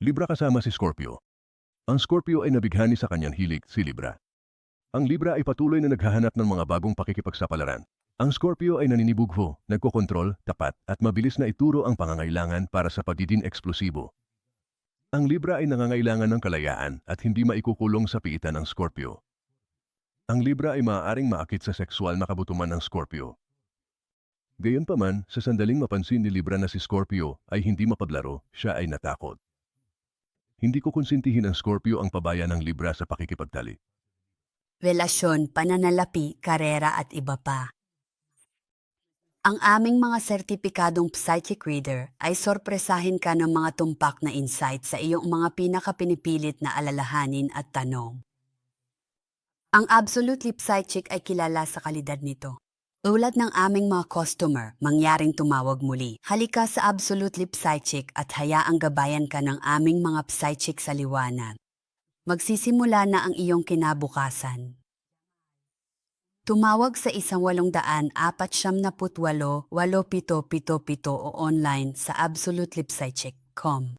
Libra kasama si Scorpio. Ang Scorpio ay nabighani sa kanyang hilig, si Libra. Ang Libra ay patuloy na naghahanap ng mga bagong pakikipagsapalaran. Ang Scorpio ay naninibugho, nagkokontrol, tapat, at mabilis na ituro ang pangangailangan para sa pagiging eksplosibo. Ang Libra ay nangangailangan ng kalayaan at hindi maikukulong sa piitan ng Scorpio. Ang Libra ay maaaring maakit sa sexual na kabutuman ng Scorpio. Gayunpaman, sa sandaling mapansin ni Libra na si Scorpio ay hindi mapaglaro, siya ay natakot. Hindi ko konsintihin ng Scorpio ang pabaya ng Libra sa pakikipagtali. relasyon, pananalapi, karera at iba pa. Ang aming mga sertipikadong psychic reader ay sorpresahin ka ng mga tumpak na insight sa iyong mga pinakapinipilit na alalahanin at tanong. Ang Absolutely Psychic ay kilala sa kalidad nito. Tulad ng aming mga customer, mangyaring tumawag muli. Halika sa Absolutely Psychic at hayaang gabayan ka ng aming mga psychic sa liwanag. Magsisimula na ang iyong kinabukasan. Tumawag sa isang walong daan apat siyam na putwalo, walo pito pito pito o online sa absolutelipsychic.com.